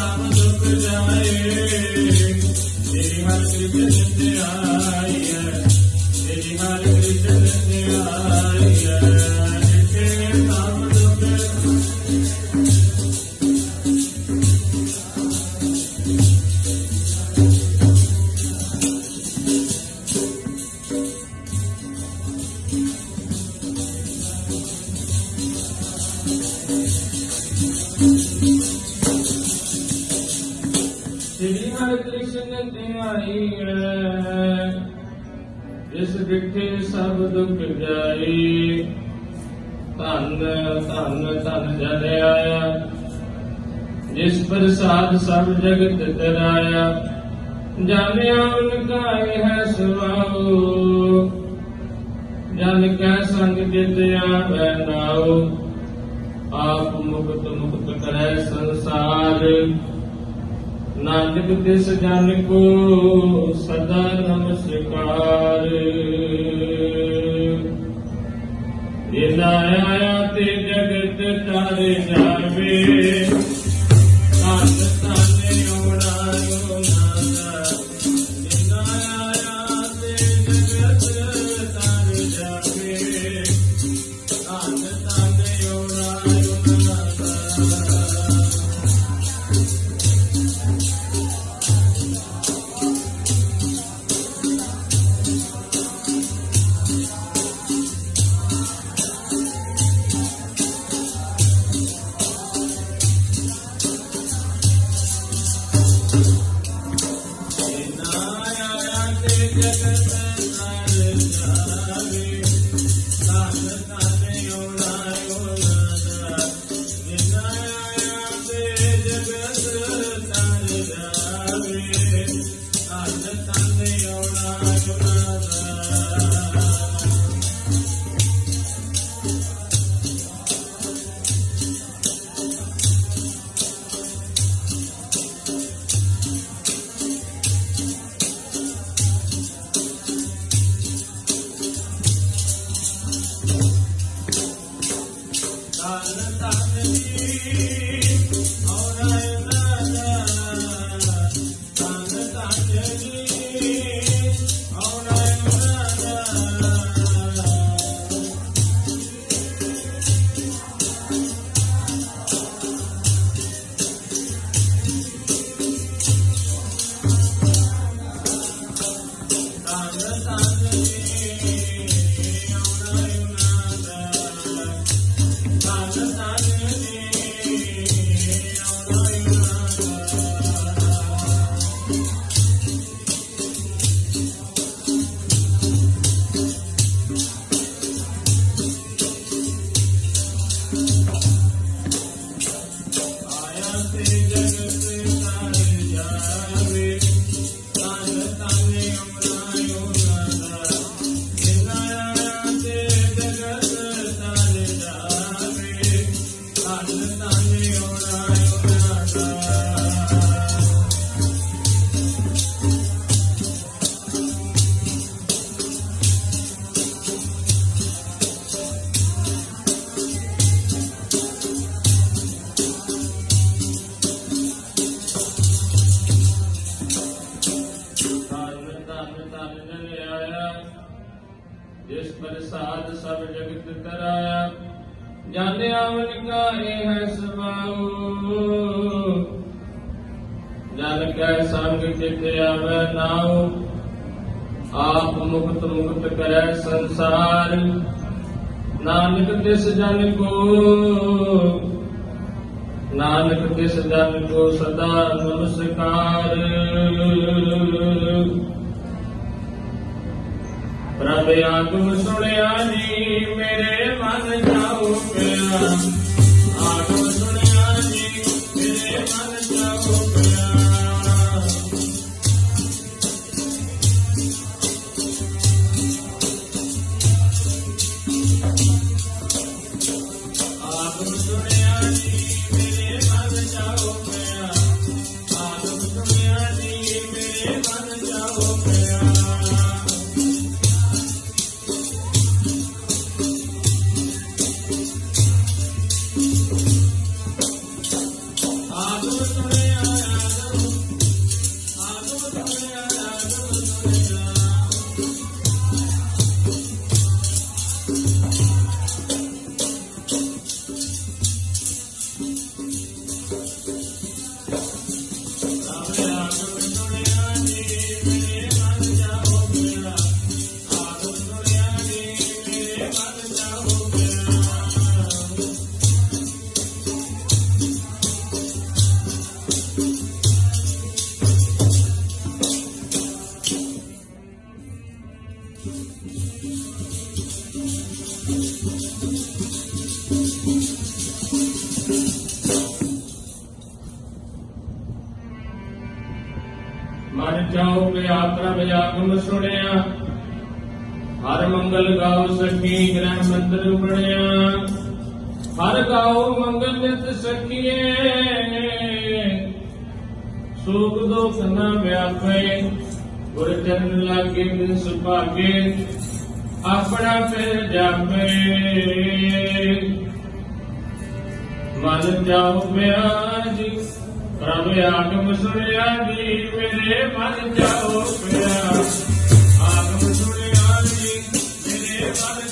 ਸਭ ਦੁੱਖ ਜਾਏ। ਤੇਰੀ ਹਰ ਕਿਰਪਾ ਤੇ ਆਈ ਹੈ। ਤੇਰੀ ਹਰ ਤੇ ਕ੍ਰਿਸ਼ਨ ਧਿਆਈ ਹੈ ਇਸ ਵਿਖੇ ਸਭ ਦੁੱਖ ਜਾਈ। ਧੰਨ ਧੰਨ ਧੰਨ ਜਨ ਆਇਆ ਜਿਸ ਪ੍ਰਸਾਦ ਸਭ ਜਗਤ ਤਰਾਇਆ। ਜਾਣਿਆ ਉਨ ਕਾਇ ਹੈ ਸੁਆਉ ਜਨ ਕੈ ਸੰਗ ਜਿਤ ਆਵੈ ਨਾਉ। ਆਪ ਮੁਕਤ ਮੁਕਤ ਕਰੈ ਸੰਸਾਰ। ਨਾਨਕ ਤਿਸ ਜਨ ਕੋ ਸਦਾ ਨਮਸਕਾਰ। ਜਿਨਾ ਆਇਆ ਤੇ ਜਗਤ ਤਾਰੇ ਜਾਵੇ। ਆਇਆ ਤੇ ਜਗਤ ਜਿਸ ਪ੍ਰਸਾਦ ਸਭ ਜਗਤ ਤਰਾਇਆ ਜਾਣਿਆ ਮਨ ਕਾ ਇਹ ਹੈ ਸਮਾਉ ਜਨ ਕੈ ਸੰਗ ਚਿਤ ਆਵੈ ਨਾਉ, ਆਪ ਮੁਕਤ ਮੁਕਤ ਕਰੈ ਸੰਸਾਰ। ਨਾਨਕ ਤਿਸ ਜਨ ਕੋ, ਨਾਨਕ ਤਿਸ ਜਨ ਕੋ ਸਦਾ ਨਮਸਕਾਰ। ਪ੍ਰਭ ਆਗਮ ਸੁਣਿਆ ਜੀ ਮੇਰੇ ਮਨ ਜਾਉ ਪਿਆ। ਆਗਮ ਮਨ ਪਿਆ ਪ੍ਰਭ ਆਗਮ ਸੁਣਿਆ। ਹਰ ਮੰਗਲ ਗਾਓ ਸਖੀ ਗ੍ਰਹਿ ਮੰਤਰ ਬਣਿਆ। ਹਰ ਗਾਓ ਮੰਗਲ ਨਿਤ ਸਖੀਏ। ਸੁਖ ਦੁਖ ਨਾ ਵਿਆਪੇ। ਗੁਰ ਚਰਨ ਲਾਗੇ ਬਿਨ ਸੁਭਾਗੇ। ਆਪਣਾ ਫਿਰ ਜਾਪੇ। ਮਨ ਜਾਉ ਪਿਆ ਪ੍ਰਭ ਆਗਮ ਸੁਣਿਆ ਜੀ ਮੇਰੇ ਮਨ ਜਾਉ ਪਿਆ ਆਗਮ ਸੁਣਿਆ ਜੀ ਮੇਰੇ ਮਨ